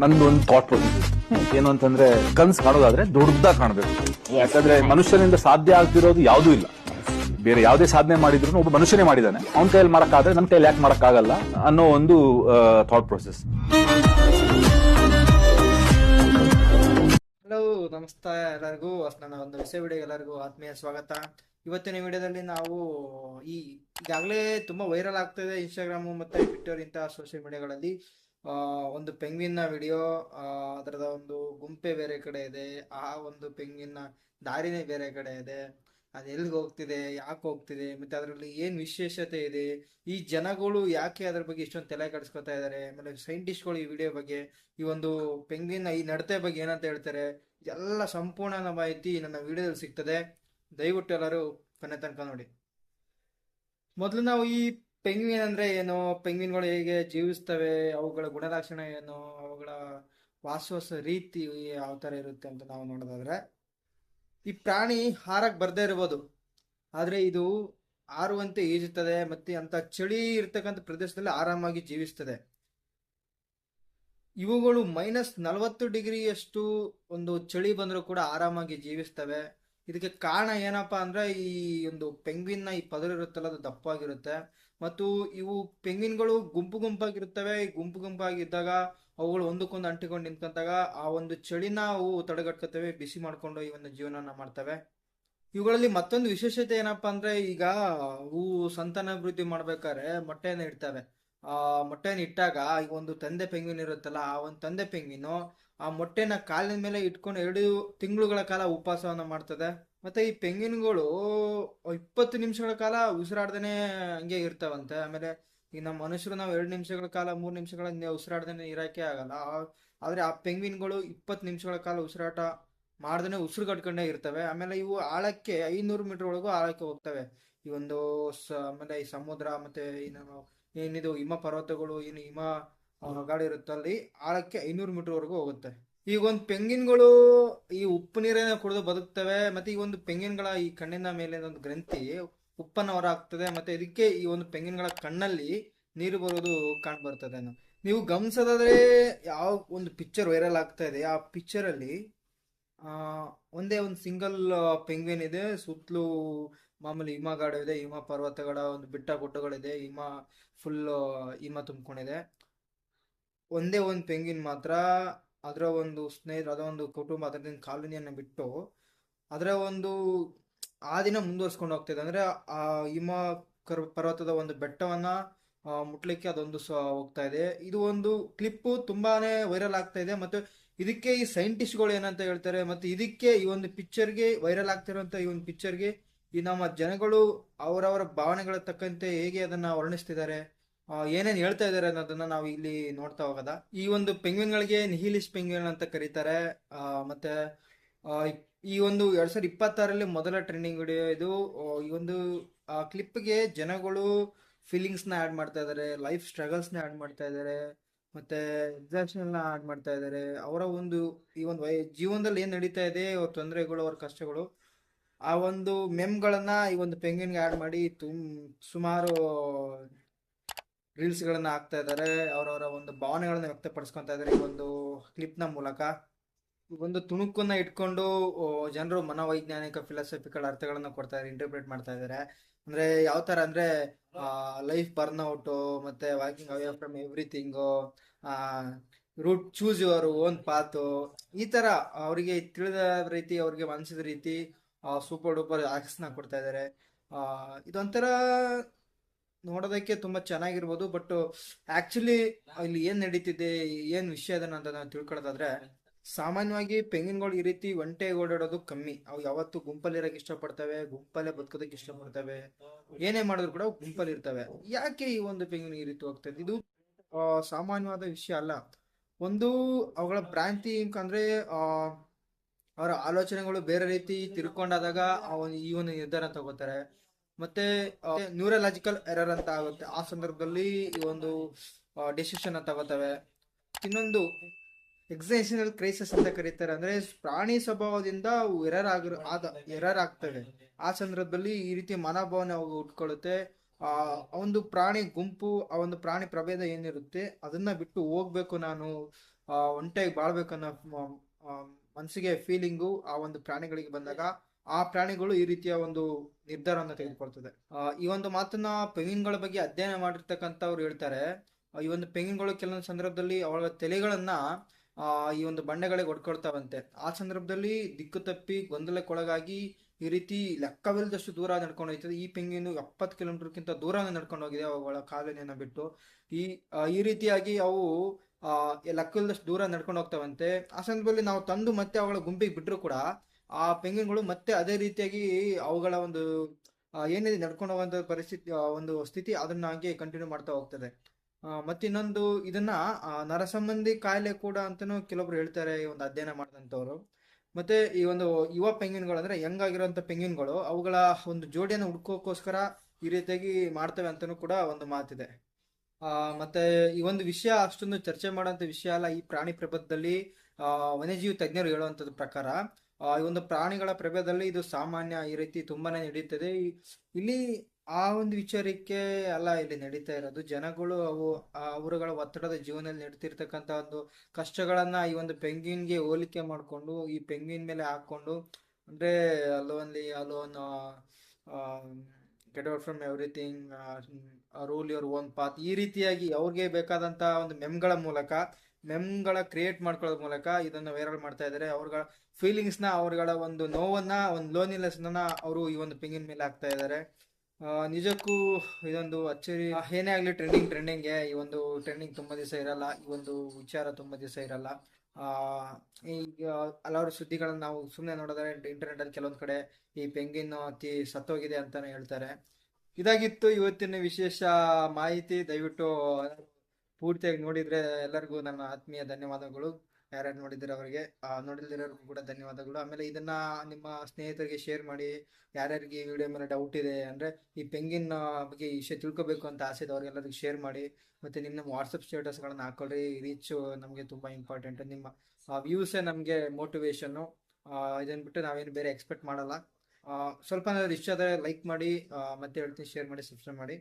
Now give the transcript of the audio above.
ನಂದು ಥಾಟ್ ಏನು ಅಂತಂದ್ರೆ, ಕನ್ಸ್ ಕಾಣೋದಾದ್ರೆ ದೊಡ್ಡದಾಗಿ ಕಾಣಬೇಕು. ಯಾಕಂದ್ರೆ ಮನುಷ್ಯನಿಂದ ಸಾಧ್ಯ ಆಗ್ತಿರೋದು ಯಾವುದೂ ಇಲ್ಲ. ಬೇರೆ ಯಾವುದೇ ಸಾಧನೆ ಮಾಡಿದ್ರು ಒಬ್ಬ ಮನುಷ್ಯನೇ ಮಾಡಿದಾನೆ ಅವನ ಕೈಯಲ್ಲಿ ಮಾಡಕ್ಕಾದ್ರೆ ನನ್ನ ಕೈಯಲ್ಲಿ ಯಾಕೆ ಮಾಡಕ್ಕಾಗಲ್ಲ ಅನ್ನೋ ಒಂದು ಥಾಟ್ ಪ್ರೊಸೆಸ್ ಹಲೋ, ನಮಸ್ತೆ ಎಲ್ಲರಿಗೂ. ನನ್ನ ಒಂದು ವಿಷಯ ವಿಡಿಯೋಗೆ ಎಲ್ಲರಿಗೂ ಆತ್ಮೀಯ ಸ್ವಾಗತ. ಇವತ್ತಿನ ವಿಡಿಯೋದಲ್ಲಿ ನಾವು ಈ ಈಗಾಗಲೇ ತುಂಬಾ ವೈರಲ್ ಆಗ್ತಿದೆ ಇನ್ಸ್ಟಾಗ್ರಾಮು ಮತ್ತೆ ಟ್ವಿಟರ್ ಇಂತಹ ಸೋಷಿಯಲ್ ಮೀಡಿಯಾಗಳಲ್ಲಿ ಒಂದು ಪೆಂಗ್ವಿನ್ನ ವಿಡಿಯೋ ಅದರದ ಒಂದು ಗುಂಪೆ ಬೇರೆ ಕಡೆ ಇದೆ. ಆ ಒಂದು ಪೆಂಗ್ವಿನ್ನ ದಾರಿನೇ ಬೇರೆ ಕಡೆ ಇದೆ. ಅದು ಎಲ್ಲಿಗೆ ಹೋಗ್ತಿದೆ, ಯಾಕೆ ಹೋಗ್ತಿದೆ, ಮತ್ತೆ ಅದರಲ್ಲಿ ಏನು ವಿಶೇಷತೆ ಇದೆ, ಈ ಜನಗಳು ಯಾಕೆ ಅದ್ರ ಬಗ್ಗೆ ಇಷ್ಟೊಂದು ತಲೆ ಕೆಡಿಸ್ಕೊತಾ ಇದ್ದಾರೆ ಆಮೇಲೆ ಸೈಂಟಿಸ್ಟ್ಗಳು ಈ ವಿಡಿಯೋ ಬಗ್ಗೆ, ಈ ಒಂದು ಪೆಂಗ್ವಿನ್ ಈ ನಡತೆ ಬಗ್ಗೆ ಏನಂತ ಹೇಳ್ತಾರೆ, ಎಲ್ಲ ಸಂಪೂರ್ಣ ಮಾಹಿತಿ ನನ್ನ ವಿಡಿಯೋದಲ್ಲಿ ಸಿಗ್ತದೆ. ದಯವಿಟ್ಟು ಎಲ್ಲರೂ ಕೊನೆ ತನಕ ನೋಡಿ. ಮೊದಲು ನಾವು ಈ ಪೆಂಗ್ವಿನ್ ಅಂದ್ರೆ ಏನು? ಪೆಂಗ್ವಿನ್ಗಳು ಹೇಗೆ ಜೀವಿಸ್ತವೆ? ಅವುಗಳ ಗುಣಲಕ್ಷಣ ಏನು? ಅವುಗಳ ವಾಸವಾಸ ರೀತಿ ಯಾವ ತರ ಇರುತ್ತೆ ಅಂತ ನಾವು ನೋಡೋದಾದ್ರೆ, ಈ ಪ್ರಾಣಿ ಹಾರಕ್ಕೆ ಬರ್ದೇ ಇರ್ಬೋದು. ಆದರೆ ಇದು ಹಾರುವಂತೆ ಈಜುತ್ತದೆ ಮತ್ತೆ ಅಂತ ಚಳಿ ಇರ್ತಕ್ಕಂಥ ಪ್ರದೇಶದಲ್ಲಿ ಆರಾಮಾಗಿ ಜೀವಿಸ್ತದೆ. ಇವುಗಳು ಮೈನಸ್ ನಲವತ್ತು ಡಿಗ್ರಿಯಷ್ಟು ಒಂದು ಚಳಿ ಬಂದರೂ ಕೂಡ ಆರಾಮಾಗಿ ಜೀವಿಸ್ತವೆ. ಇದಕ್ಕೆ ಕಾರಣ ಏನಪ್ಪಾ ಅಂದ್ರೆ ಈ ಒಂದು ಪೆಂಗ್ವಿನ್ನ ಈ ಪದರು ಇರುತ್ತಲ್ಲ, ಅದು ದಪ್ಪಾಗಿರುತ್ತೆ ಮತ್ತು ಇವು ಪೆಂಗ್ವಿನ್ಗಳು ಗುಂಪು ಗುಂಪಾಗಿರುತ್ತವೆ. ಈ ಗುಂಪು ಗುಂಪಾಗಿದ್ದಾಗ ಅವುಗಳು ಒಂದಕ್ಕೊಂದು ಅಂಟಿಕೊಂಡು ನಿಂತ್ಕೊಂಡಾಗ ಆ ಒಂದು ಚಳಿನ ಅವು ತಡೆಗಟ್ಕೋತವೆ, ಬಿಸಿ ಮಾಡ್ಕೊಂಡು ಈ ಒಂದು ಜೀವನನ ಮಾಡ್ತವೆ. ಇವುಗಳಲ್ಲಿ ಮತ್ತೊಂದು ವಿಶೇಷತೆ ಏನಪ್ಪಾ ಅಂದ್ರೆ ಈಗ ಅವು ಸಂತಾನಾಭಿವೃದ್ಧಿ ಮಾಡ್ಬೇಕಾದ್ರೆ ಮೊಟ್ಟೆಯನ್ನು ಇಡ್ತವೆ ಆ ಮೊಟ್ಟೆಯನ್ನು ಇಟ್ಟಾಗ ಈಗ ಒಂದು ತಂದೆ ಪೆಂಗ್ವಿನ್ ಇರುತ್ತಲ್ಲ, ಆ ಒಂದು ತಂದೆ ಪೆಂಗ್ವಿನು ಆ ಮೊಟ್ಟೆನ ಕಾಲಿನ ಮೇಲೆ ಇಟ್ಕೊಂಡು ಎರಡು ತಿಂಗಳುಗಳ ಕಾಲ ಉಪವಾಸವನ್ನು ಮಾಡ್ತದೆ. ಮತ್ತೆ ಈ ಪೆಂಗಿನ್ಗಳು ಇಪ್ಪತ್ತು ನಿಮಿಷಗಳ ಕಾಲ ಉಸಿರಾಡ್ದೇನೆ ಹಂಗೆ ಇರ್ತಾವಂತೆ. ಆಮೇಲೆ ಈಗ ನಮ್ಮ ಮನುಷ್ಯರು ನಾವು ಎರಡು ನಿಮಿಷಗಳ ಕಾಲ, ಮೂರು ನಿಮಿಷಗಳ ಉಸಿರಾಡ್ದೇನೆ ಇರಕ್ಕೆ ಆಗಲ್ಲ. ಆದರೆ ಆ ಪೆಂಗ್ವಿನ್ಗಳು ಇಪ್ಪತ್ತು ನಿಮಿಷಗಳ ಕಾಲ ಉಸಿರಾಟ ಮಾಡ್ದೇ ಉಸಿರು ಕಟ್ಕೊಂಡೇ ಇರ್ತವೆ. ಆಮೇಲೆ ಇವು ಆಳಕ್ಕೆ ಐನೂರು ಮೀಟರ್ ಒಳಗೂ ಆಳಕ್ಕೆ ಹೋಗ್ತವೆ. ಈ ಒಂದು ಸ, ಆಮೇಲೆ ಈ ಸಮುದ್ರ, ಮತ್ತೆ ಏನೇನು ಏನಿದು ಹಿಮ ಪರ್ವತಗಳು, ಏನು ಹಿಮ ಆ, ಗಾಡಿ ಇರುತ್ತಲ್ಲಿ ಆಳಕ್ಕೆ ಐನೂರು ಮೀಟರ್ ವರೆಗೂ ಹೋಗುತ್ತೆ. ಈಗ ಒಂದು ಪೆಂಗಿನ್ಗಳು ಈ ಉಪ್ಪು ನೀರನ್ನ ಕುಡಿದು ಬದುಕ್ತವೆ ಮತ್ತೆ ಈ ಒಂದು ಪೆಂಗಿನ್ಗಳ ಈ ಕಣ್ಣಿನ ಮೇಲೆ ಒಂದು ಗ್ರಂಥಿ ಉಪ್ಪನ್ನ ಹಾಕ್ತದೆ ಮತ್ತೆ ಇದಕ್ಕೆ ಈ ಒಂದು ಪೆಂಗಿನ್ಗಳ ಕಣ್ಣಲ್ಲಿ ನೀರು ಬರೋದು ಕಾಣ್ ಬರ್ತದೆ ನೀವು ಗಮನಿಸೋದಾದ್ರೆ ಯಾವ ಒಂದು ಪಿಕ್ಚರ್ ವೈರಲ್ ಆಗ್ತಾ ಇದೆ ಆ ಪಿಕ್ಚರ್ ಅಲ್ಲಿ ಆ ಒಂದೇ ಒಂದು ಸಿಂಗಲ್ ಪೆಂಗ್ವಿನ್ ಇದೆ ಸುತ್ತಲೂ ಮಾಮೂಲಿ ಹಿಮಗಾಡು ಇದೆ ಹಿಮ ಪರ್ವತಗಳ ಒಂದು ಬೆಟ್ಟ ಗುಡ್ಡಗಳಿದೆ ಹಿಮ ಫುಲ್ ಹಿಮ ತುಂಬಿಕೊಂಡಿದೆ. ಒಂದೇ ಒಂದು ಪೆಂಗಿನ್ ಮಾತ್ರ, ಅದರ ಒಂದು ಸ್ನೇಹಿತರು, ಅದರ ಒಂದು ಕುಟುಂಬ ಅದರಿಂದ ಕಾಲೋನಿಯನ್ನು ಬಿಟ್ಟು, ಅದರ ಒಂದು ಆ ದಿನ ಮುಂದುವರ್ಸ್ಕೊಂಡು ಹೋಗ್ತಿದೆ ಅಂದರೆ ಆ ಹಿಮ ಕರ್, ಪರ್ವತದ ಒಂದು ಬೆಟ್ಟವನ್ನು ಮುಟ್ಲಿಕ್ಕೆ ಅದೊಂದು ಸ, ಹೋಗ್ತಾ ಇದೆ. ಇದು ಒಂದು ಕ್ಲಿಪ್ಪು ತುಂಬಾನೇ ವೈರಲ್ ಆಗ್ತಾ ಇದೆ. ಮತ್ತು ಇದಕ್ಕೆ ಈ ಸೈಂಟಿಸ್ಟ್ಗಳು ಏನಂತ ಹೇಳ್ತಾರೆ, ಮತ್ತು ಇದಕ್ಕೆ ಈ ಒಂದು ಪಿಕ್ಚರ್ಗೆ ವೈರಲ್ ಆಗ್ತಿರೋಂಥ ಈ ಒಂದು ಪಿಕ್ಚರ್ಗೆ ಈ ನಮ್ಮ ಜನಗಳು ಅವರವರ ಭಾವನೆಗಳ ತಕ್ಕಂತೆ ಹೇಗೆ ಅದನ್ನು ವರ್ಣಿಸ್ತಿದ್ದಾರೆ ಏನೇನ್ ಹೇಳ್ತಾ ಇದ್ದಾರೆ ಅನ್ನೋದನ್ನ ನಾವು ಇಲ್ಲಿ ನೋಡ್ತಾ ಹೋಗೋದ. ಈ ಒಂದು ಪೆಂಗ್ವಿನ್ಗಳಿಗೆ ನಿಹಿಲಿಶ್ ಪೆಂಗ್ವಿನ್ ಅಂತ ಕರೀತಾರೆ. ಮತ್ತೆ ಈ ಒಂದು ಎರಡ್ ಸಾವಿರದ ಇಪ್ಪತ್ತಾರಲ್ಲಿ ಮೊದಲ ಟ್ರೆಂಡಿಂಗ್ ವಿಡಿಯೋ ಇದು. ಈ ಒಂದು ಕ್ಲಿಪ್ಗೆ ಜನಗಳು ಫೀಲಿಂಗ್ಸ್ ಆ್ಯಡ್ ಮಾಡ್ತಾ ಇದ್ದಾರೆ ಲೈಫ್ ಸ್ಟ್ರಗಲ್ಸ್ ಆ್ಯಡ್ ಮಾಡ್ತಾ ಇದ್ದಾರೆ ಮತ್ತೆ ಎಕ್ಸಾಕ್ಷನ್ ಆ್ಯಡ್ ಮಾಡ್ತಾ ಇದ್ದಾರೆ ಅವರ ಒಂದು, ಈ ಒಂದು ಜೀವನದಲ್ಲಿ ಏನು ನಡೀತಾ ಇದೆ ಅವ್ರ ತೊಂದರೆಗಳು, ಅವ್ರ ಕಷ್ಟಗಳು, ಆ ಒಂದು ಮೆಮ್ಗಳನ್ನ ಈ ಒಂದು ಪೆಂಗ್ವಿನ್ಗೆ ಆಡ್ ಮಾಡಿ ತುಂ ಸುಮಾರು ರೀಲ್ಸ್ ಗಳನ್ನ ಹಾಕ್ತಾ ಇದ್ದಾರೆ ಅವರವರ ಒಂದು ಭಾವನೆಗಳನ್ನ ವ್ಯಕ್ತಪಡಿಸ್ಕೊಂತ ಇದ್ದಾರೆ ಈ ಒಂದು ಕ್ಲಿಪ್ನ ಮೂಲಕ. ಒಂದು ತುಣುಕನ್ನ ಇಟ್ಕೊಂಡು ಜನರು ಮನೋವೈಜ್ಞಾನಿಕ ಫಿಲಾಸಫಿಕಲ್ ಅರ್ಥಗಳನ್ನ ಕೊಡ್ತಾ ಇದ್ದಾರೆ ಇಂಟರ್ಪ್ರೇಟ್ ಮಾಡ್ತಾ ಇದ್ದಾರೆ ಅಂದ್ರೆ ಯಾವ ತರ ಅಂದ್ರೆ ಲೈಫ್ ಬರ್ನ್ಔಟ್ ಮತ್ತೆ walking away from everything route choose your own path ಈ ತರ ಅವರಿಗೆ ತಿಳಿದ ರೀತಿ, ಅವ್ರಿಗೆ ಮನಸ್ಸಿದ ರೀತಿ ಸೂಪರ್ ಡೂಪರ್ನ ಕೊಡ್ತಾ ಇದ್ದಾರೆ ಇದೊಂಥರ ನೋಡೋದಕ್ಕೆ ತುಂಬಾ ಚೆನ್ನಾಗಿರ್ಬೋದು ಬಟ್ ಆಕ್ಚುಲಿ ಇಲ್ಲಿ ಏನ್ ನಡೀತಿದೆ, ಏನ್ ವಿಷಯ ಅದನ್ನ ಅಂತ ನಾವು ತಿಳ್ಕೊಳ್ಳೋದಾದ್ರೆ, ಸಾಮಾನ್ಯವಾಗಿ ಪೆಂಗಿನ್ಗಳು ಈ ರೀತಿ ಒಂಟೆ ಓಡಾಡೋದು ಕಮ್ಮಿ. ಅವು ಯಾವತ್ತು ಗುಂಪಲ್ಲಿ ಇರಕ್ ಇಷ್ಟಪಡ್ತವೆ, ಗುಂಪಲ್ಲೇ ಬದುಕೋದಕ್ಕೆ ಇಷ್ಟಪಡ್ತವೆ. ಏನೇ ಮಾಡಿದ್ರು ಕೂಡ ಗುಂಪಲ್ಲಿ ಇರ್ತವೆ. ಯಾಕೆ ಈ ಒಂದು ಪೆಂಗಿನ್ ಈ ರೀತಿ ಹೋಗ್ತದೆ ಇದು? ಸಾಮಾನ್ಯವಾದ ವಿಷಯ ಅಲ್ಲ. ಒಂದು ಅವುಗಳ ಭ್ರಾಂತಿ ಅಂದ್ರೆ ಆ, ಅವರ ಆಲೋಚನೆಗಳು ಬೇರೆ ರೀತಿ ತಿರ್ಕೊಂಡಾದಾಗ ಈ ಒಂದು ನಿರ್ಧಾರ ತಗೋತಾರೆ. ಮತ್ತೆ ನ್ಯೂರಲಾಜಿಕಲ್ ಎರರ್ ಅಂತ ಆಗುತ್ತೆ. ಆ ಸಂದರ್ಭದಲ್ಲಿ ಈ ಒಂದು ಡಿಸಿಷನ್ ತಗೋತವೆ ಇನ್ನೊಂದು ಎಕ್ಸೆಷನಲ್ ಕ್ರೈಸಿಸ್ ಅಂತ ಕರೀತಾರೆ. ಅಂದ್ರೆ ಪ್ರಾಣಿ ಸ್ವಭಾವದಿಂದ ಎರರ್ ಆಗಿರೋ ಆದ ಎರರ್ ಆಗ್ತವೆ. ಆ ಸಂದರ್ಭದಲ್ಲಿ ಈ ರೀತಿ ಮನೋಭಾವನೆ ಉಟ್ಕೊಳ್ಳುತ್ತೆ. ಆ ಒಂದು ಪ್ರಾಣಿ ಗುಂಪು ಆ ಒಂದು ಪ್ರಾಣಿ ಪ್ರಭೇದ ಏನಿರುತ್ತೆ ಅದನ್ನ ಬಿಟ್ಟು ಹೋಗ್ಬೇಕು ನಾನು ಆ, ಬಾಳ್ಬೇಕನ್ನೋ ಮನ್ಸಿಗೆ ಮನಸ್ಸಿಗೆ ಫೀಲಿಂಗು ಆ ಒಂದು ಪ್ರಾಣಿಗಳಿಗೆ ಬಂದಾಗ ಆ ಪ್ರಾಣಿಗಳು ಈ ರೀತಿಯ ಒಂದು ನಿರ್ಧಾರವನ್ನು ತೆಗೆದುಕೊಳ್ತದೆ. ಈ ಒಂದು ಮಾತನ್ನ ಪೆಂಗಿನ್ಗಳ ಬಗ್ಗೆ ಅಧ್ಯಯನ ಮಾಡಿರ್ತಕ್ಕಂಥವ್ರು ಹೇಳ್ತಾರೆ. ಈ ಒಂದು ಪೆಂಗಿನ್ಗಳು ಕೆಲವೊಂದು ಸಂದರ್ಭದಲ್ಲಿ ಅವಳ ತಲೆಗಳನ್ನ ಈ ಒಂದು ಬಂಡೆಗಳಿಗೆ ಹೊಡ್ಕೊಳ್ತಾವಂತೆ ಆ ಸಂದರ್ಭದಲ್ಲಿ ದಿಕ್ಕು ತಪ್ಪಿ ಗೊಂದಲಕ್ಕೊಳಗಾಗಿ ಈ ರೀತಿ ಲೆಕ್ಕವಿಲ್ಲದಷ್ಟು ದೂರ ನಡ್ಕೊಂಡು ಹೋಗ್ತದೆ. ಈ ಪೆಂಗಿನು ಎಪ್ಪತ್ತು ಕಿಲೋಮೀಟರ್ಗಿಂತ ದೂರ ನಡ್ಕೊಂಡು ಹೋಗಿದೆ ಅವುಗಳ ಕಾಲನೆಯನ್ನು ಬಿಟ್ಟು. ಈ ಈ ರೀತಿಯಾಗಿ ಅವು ಲೆಕ್ಕವಿಲ್ಲದಷ್ಟು ದೂರ ನಡ್ಕೊಂಡು ಹೋಗ್ತಾವಂತೆ. ಆ ಸಂದರ್ಭದಲ್ಲಿ ನಾವು ತಂದು ಮತ್ತೆ ಅವುಗಳ ಗುಂಪಿಗೆ ಬಿಟ್ಟರು ಕೂಡ ಆ ಪೆಂಗಿನ್ಗಳು ಮತ್ತೆ ಅದೇ ರೀತಿಯಾಗಿ ಅವುಗಳ ಒಂದು ಏನಿದೆ ನಡ್ಕೊಂಡು ಹೋಗುವಂತ ಪರಿಸ್ಥಿತಿ ಒಂದು ಸ್ಥಿತಿ ಅದನ್ನ ಹಾಗೆ ಕಂಟಿನ್ಯೂ ಮಾಡ್ತಾ ಹೋಗ್ತದೆ. ಮತ್ತೆ ಇನ್ನೊಂದು ಇದನ್ನ ನರಸಂಬಂಧಿ ಕಾಯಿಲೆ ಕೂಡ ಅಂತಾನು ಕೆಲವೊಬ್ರು ಹೇಳ್ತಾರೆ ಈ ಒಂದು ಅಧ್ಯಯನ ಮಾಡಿದಂಥವ್ರು. ಮತ್ತೆ ಈ ಒಂದು ಯುವ ಪೆಂಗಿನ್ಗಳು ಅಂದ್ರೆ ಯಂಗ್ ಆಗಿರುವಂತ ಪೆಂಗಿನ್ಗಳು ಅವುಗಳ ಒಂದು ಜೋಡಿಯನ್ನು ಹುಡ್ಕೋಕ್ಕೋಸ್ಕರ ಈ ರೀತಿಯಾಗಿ ಮಾಡ್ತವೆ ಅಂತಾನು ಕೂಡ ಒಂದು ಮಾತಿದೆ. ಆ, ಮತ್ತೆ ಈ ಒಂದು ವಿಷಯ ಅಷ್ಟೊಂದು ಚರ್ಚೆ ಮಾಡುವಂತ ವಿಷಯ ಅಲ್ಲ ಈ ಪ್ರಾಣಿ ಪ್ರಪಂಚದಲ್ಲಿ ವನ್ಯಜೀವಿ ತಜ್ಞರು ಹೇಳುವಂತದ ಪ್ರಕಾರ. ಈ ಒಂದು ಪ್ರಾಣಿಗಳ ಪ್ರಭೇದದಲ್ಲಿ ಇದು ಸಾಮಾನ್ಯ ಈ ರೀತಿ ತುಂಬಾನೇ ನಡೀತದೆ. ಇಲ್ಲಿ ಆ ಒಂದು ವಿಚಾರಕ್ಕೆ ಅಲ್ಲ, ಇಲ್ಲಿ ನಡೀತಾ ಇರೋದು. ಜನಗಳು ಅವು ಅವರುಗಳ ಒತ್ತಡದ ಜೀವನದಲ್ಲಿ ನಡೀತಿರ್ತಕ್ಕಂಥ ಒಂದು ಕಷ್ಟಗಳನ್ನ ಈ ಒಂದು ಪೆಂಗ್ವಿನ್ಗೆ ಹೋಲಿಕೆ ಮಾಡಿಕೊಂಡು, ಈ ಪೆಂಗ್ವಿನ್ ಮೇಲೆ ಹಾಕೊಂಡು ಅಂದ್ರೆ ಅಲ್ಲೋನ್ಲಿ alone get out from everything rule your own path ಈ ರೀತಿಯಾಗಿ ಅವ್ರಿಗೆ ಬೇಕಾದಂತಹ ಒಂದು ಮೆಮ್ಗಳ ಮೂಲಕ ಮೆಮ್ಗಳ ಕ್ರಿಯೇಟ್ ಮಾಡ್ಕೊಳ್ಳೋದ್ ಮೂಲಕ ಇದನ್ನ ವೈರಲ್ ಮಾಡ್ತಾ ಇದ್ದಾರೆ ಅವ್ರಗಳ ಫೀಲಿಂಗ್ಸ್ನ ಅವ್ರಗಳ ಒಂದು ನೋವನ್ನ, ಒಂದು ಲೋನಿಲೆಸ್ನ ಅವರು ಈ ಒಂದು ಪಿಂಗಿನ ಮೇಲೆ ಹಾಕ್ತಾ ಇದ್ದಾರೆ ನಿಜಕ್ಕೂ ಇದೊಂದು ಅಚ್ಚರಿ, ಏನೇ ಆಗ್ಲಿ ಟ್ರೆಂಡಿಂಗ್ ಟ್ರೆಂಡಿಂಗ್ಗೆ ಈ ಒಂದು ಟ್ರೆಂಡಿಂಗ್ ತುಂಬಾ ದಿವಸ ಇರಲ್ಲ, ಈ ಒಂದು ವಿಚಾರ ತುಂಬಾ ದಿವಸ ಇರಲ್ಲ. ಈಗ ಹಲವಾರು ಸುದ್ದಿಗಳನ್ನು ನಾವು ಸುಮ್ಮನೆ ನೋಡಿದ್ರೆ ಇಂಟರ್ನೆಟ್ ಅಲ್ಲಿ ಕೆಲವೊಂದ್ ಕಡೆ ಈ ಪೆಂಗಿನ್ ಅತಿ ಸತ್ತೋಗಿದೆ ಅಂತಾನೆ ಹೇಳ್ತಾರೆ. ಇದಾಗಿತ್ತು ಇವತ್ತಿನ ವಿಶೇಷ ಮಾಹಿತಿ. ದಯವಿಟ್ಟು ಪೂರ್ತಿಯಾಗಿ ನೋಡಿದ್ರೆ ಎಲ್ಲರಿಗೂ ನನ್ನ ಆತ್ಮೀಯ ಧನ್ಯವಾದಗಳು. ಯಾರ್ಯಾರು ನೋಡಿದ್ರೆ ಅವರಿಗೆ? ನೋಡಿಲ್ದಿರೋರ್ಗೂ ಕೂಡ ಧನ್ಯವಾದಗಳು. ಆಮೇಲೆ ಇದನ್ನ ನಿಮ್ಮ ಸ್ನೇಹಿತರಿಗೆ ಶೇರ್ ಮಾಡಿ, ಯಾರ್ಯಾರಿಗೆ ಈ ವಿಡಿಯೋ ಮೇಲೆ ಡೌಟ್ ಇದೆ ಅಂದ್ರೆ ಈ ಪೆಂಗಿನ್ ಬಗ್ಗೆ ವಿಷಯ ತಿಳ್ಕೊಬೇಕು ಅಂತ ಆಸೆ ಇದೆ ಅವ್ರಿಗೆಲ್ಲರಿಗೂ ಶೇರ್ ಮಾಡಿ, ಮತ್ತೆ ನಿಮ್ಮ ನಮ್ಮ ವಾಟ್ಸಪ್ ಸ್ಟೇಟಸ್ಗಳನ್ನ ಹಾಕೊಳ್ರಿ. ರೀಚ್ ನಮಗೆ ತುಂಬಾ ಇಂಪಾರ್ಟೆಂಟ್ ನಿಮ್ಮ ವ್ಯೂಸೇ ನಮಗೆ ಮೋಟಿವೇಶನ್ನು ಇದನ್ನ ಬಿಟ್ಟು ನಾವೇನು ಬೇರೆ ಎಕ್ಸ್ಪೆಕ್ಟ್ ಮಾಡಲ್ಲ. ಸ್ವಲ್ಪ ಇಷ್ಟ ಆದರೆ ಲೈಕ್ ಮಾಡಿ ಮತ್ತೆ ಹೇಳ್ತೀನಿ ಶೇರ್ ಮಾಡಿ ಸಬ್ಸ್ಕ್ರೈಬ್ ಮಾಡಿ.